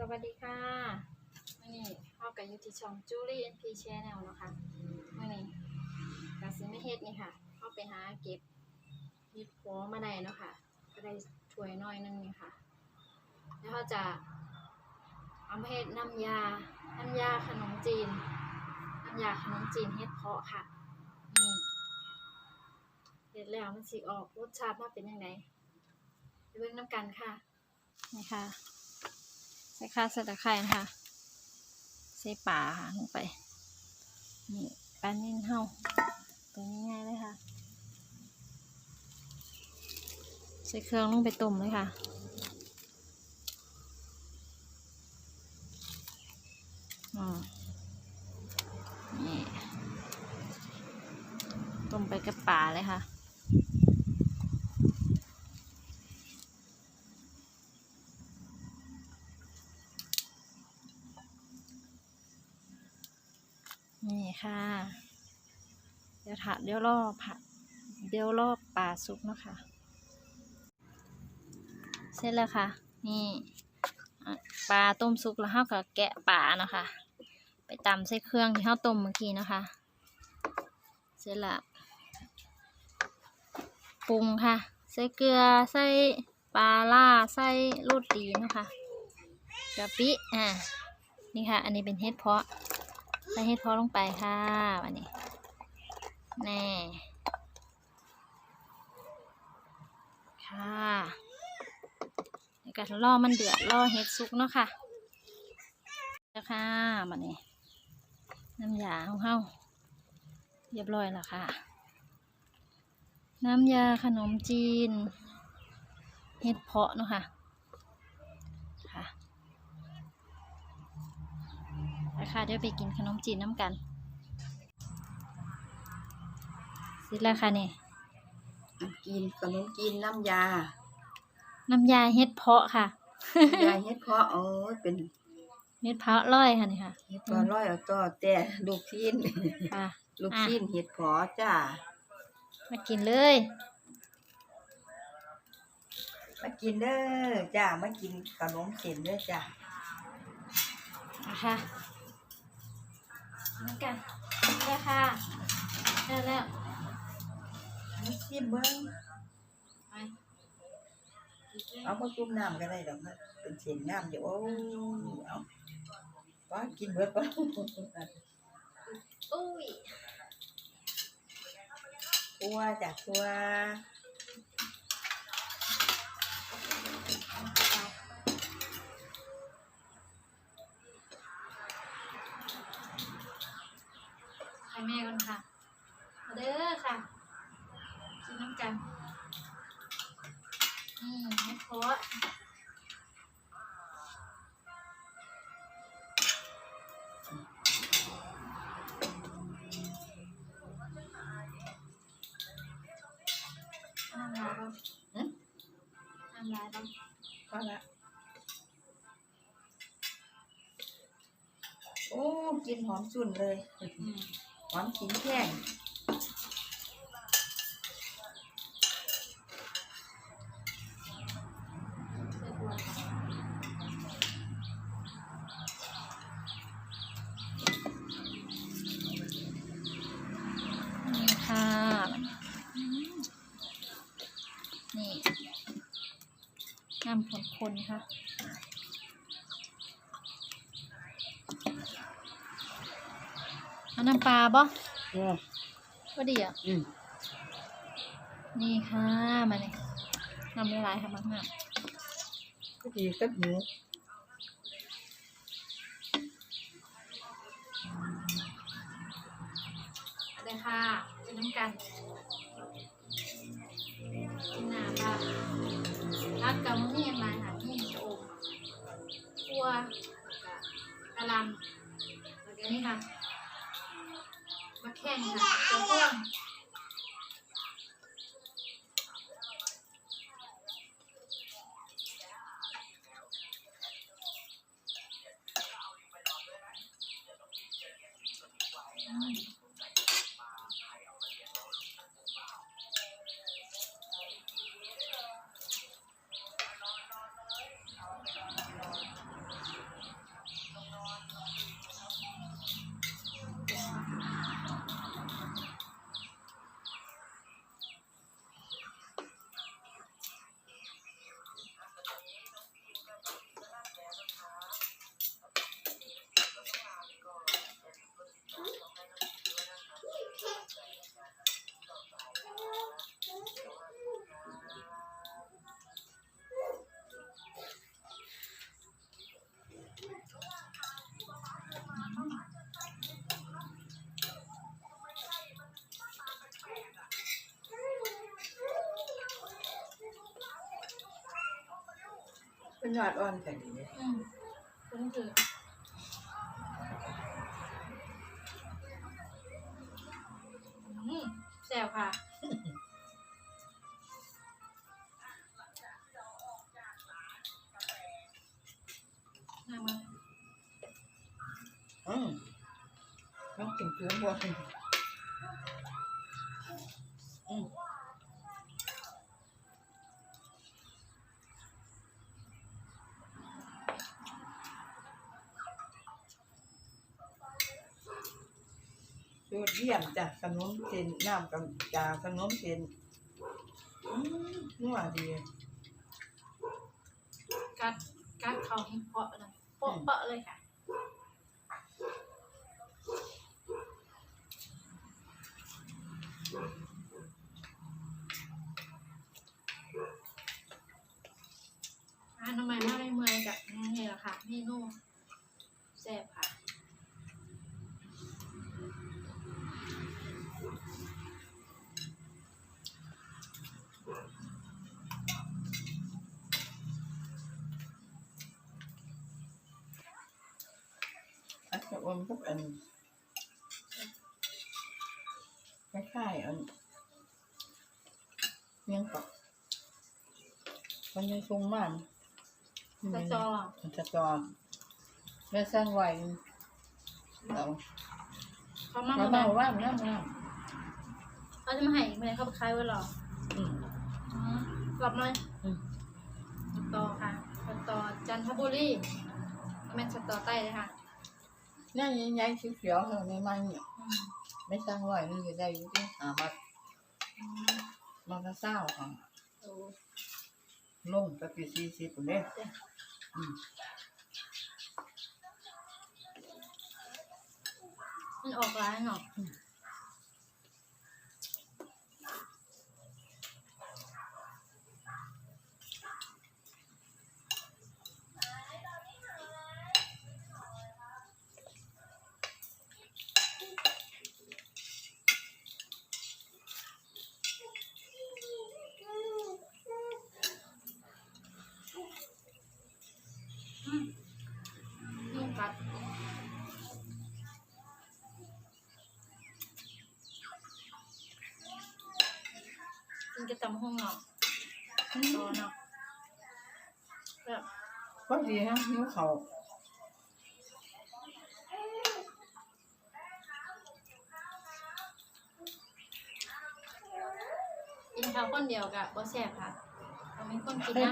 สวัสดีค่ะมื่อนี้เข้ากับยูทิช่องจูลี่เอ็นพีแชนแนลนะคะมื่อนี้กาซิไม่เฮ็ดนี่ค่ะ เข้าไปหาเก็บเฮ็ดโพมาได้เนาะค่ะ ก็ได้ถ้วยน้อยนึงนี่ค่ะ แล้วเขาจะเอาเฮ็ดน้ำยา น้ำยาขนมจีน น้ำยาขนมจีนเฮ็ดเพาะค่ะนี่เฮ็ดแล้วมันสิออกรสชาติมาเป็นยังไงเบิ่งน้ำกันค่ะนี่ค่ะ ใส่ข้าวใส่ตะไคร้นะคะ ใส่ป่าค่ะลงไป นี่ปลานิ่นเฮาตัวนี้ง่ายเลยค่ะ ใส่เครื่องลงไปต้มเลยค่ะอืมนี่ต้มไปกับป่าเลยค่ะ นี่ค่ะ เดี๋ยวถาเดี๋ยวรอบผัดเดี๋ยวรอบปลาสุกนะคะ เสร็จแล้วค่ะ นี่ปลาต้มสุกแล้วเราก็แกะปลาเนาะคะ ไปตำใส่เครื่องที่เราต้มเมื่อกี้นะคะ เสร็จละปรุงค่ะ ใส่เกลือ ใส่ปลาล่า ใส่ลูดดีนะคะกะปิ อะนี่ค่ะ อันนี้เป็นเห็ดเพาะ ใส่เห็ดเพาะลงไปค่ะวันนี้แน่ค่ะเดี๋ยวกันล่อมันเดือดล่อเห็ดสุกเนาะค่ะแล้วค่ะวันนี้น้ำยาของเฮาเรียบร้อยแล้วค่ะ น้ำยาขนมจีน เห็ดเพาะเนาะคะค่ะ ไป ค่ะ เดี๋ยวไปกินขนมจีนน้ำกันเสร็จแล้วค่ะนี่กินขนมจีนน้ำยา น้ำยาเฮ็ดเพาะค่ะน้ำยาเฮ็ดเพาะโอ้ยเป็นเฮ็ดเพาะร้อยค่ะนี่ค่ะเฮ็ดเพาะร้อยเอาต่อแต่ลูกชิ้นค่ะลูกชิ้นเฮ็ดเพาะจ้ามากินเลยมากินเด้อจ้ามากินขนมเส้นเด้อจ้านะคะ น้ำกันได้ค่ะได้แล้วมาชิมเบิ่งไปเอามาจุ่มน้ำก็ได้ดอกมันเป็นเส้นงามอยู่โอ้เอาว่ากินเบิดบ่อุ้ยตัวจ้ะตัว พอละโอ้กินหอมสุนเลยอืมหอมขิงแข้งเลือดวัวค่ะ นี่ ค่ะอืมนี่น้ำผลคนๆค่ะเอาน้ำปลาบ่อืมก็ดีอะอืมนี่ค่ะมาเลยน้ำละลายค่ะมากก็ดีกับหมูๆเอาเลยค่ะกินน้ำกันกิน รักกับมันนี่ยังไงค่ะนี่จะอมคัวแล้วกระลำแล้วเดี๋ยวนี้ค่ะมาแข่งค่ะตัวพ่วง เป็นยอดอ่อนแต่ดีเลยอืมคุ้นคืออืมแซ่บค่ะ น่ามาอืมต้องกินเกลือบ่อืม เขี่ยมจ้ะขนมเส้นน้ำกับจาขนมเส้นอืมนัวดีกัดกัดเขาให้เพาะเลยโปะเปาะเลยค่ะอ่าทำไมมาไม่เมื่อยกับนี่แหละค่ะเมนูแซ่บค่ะ อันจะอมกับอันคล้ายๆอันเมียงกับมันยังทรงมากสตอมันจะจอแม่สร้างไว้เราเขามาเราเมื่เมาอว่ามันน้ำน้เขาจะมาให้เมื่อเขาไปคายไว้หรอำอืมอืมกลับมาอืมสตอค่ะสตอจันทบุรีแม่นสตอใต้เลยค่ะ นี่ยังยังเขียวๆเธอไม่ไม่เนี่ยไม่สร้างไว้นี่จะได้อยุ่ที่หาบมันก็เศร้าค่ะโอ้ลงตะกี้สี่สิบคนเด้อืมมันออกร้านเนาะ กินกระตำห้องเนาะตอเนาะแบบพอดีฮะนิ้วเขากินข้าวคนเดียวกับบ่แซ่บค่ะต้องมีคนกินนะ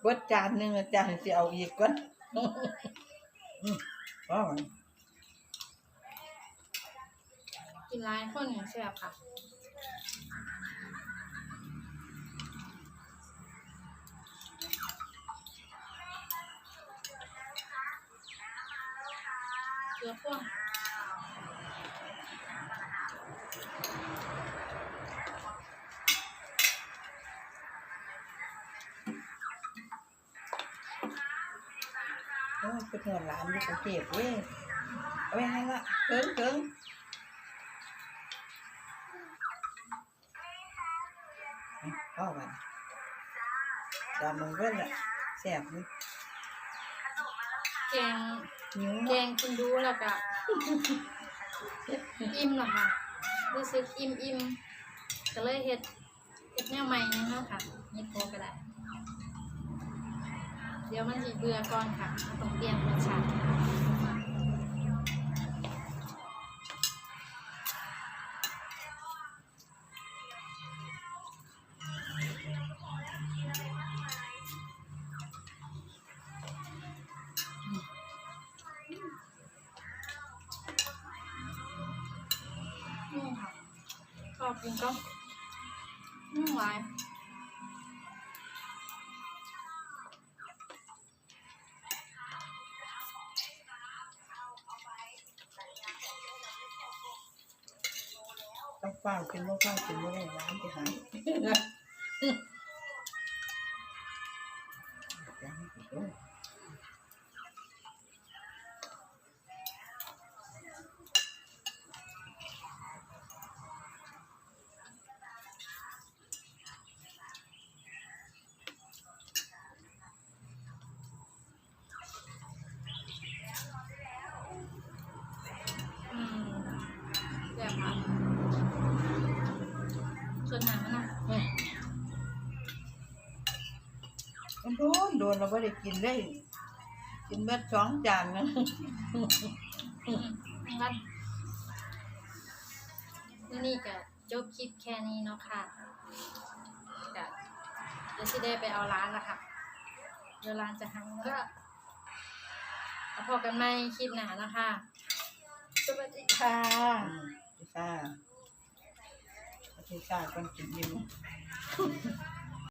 เบิดจานหนึ่งอาจารย์จะเอาอีกก่อนอืมอ๋อกินหลายคนอย่างแซ่บค่ะ เกลือพ่วงโอ้ยเป็นหัวหลานอยู่ กงเทพเว้ยเอาไว้ให้ละเกิงเกิงเอาะแกงนิ้วแกงคุณดูแล้วก็ อิ่มแล้วค่ะรู้สึกอิ่มอิ่มก็เลยเฮ็ดเฮ็ดแนวใหม่นี่เนาะค่ะนี่โคก็ได้ เดี๋ยวมันสิเบื่อก่อนค่ะต้องเปลี่ยนรสชาติ đừng có nước ngoài tóc vào kiếm mô vào kiếm mô này lắm thì hả Thank you. โดนเราไม่ได้กินเลยกินเม็ดสองจานนะอืมงั้นมื้อนี้ก็จบคลิปแค่นี้เนาะค่ะก็เดี๋ยวสิได้ไปเอาร้านละค่ะเดี๋ยวร้านจะหังก็เอาพอกันไหมคลิปหนานะคะสวัสดีค่ะอืมพิซซ่าพิซซ่าคนกินอยู่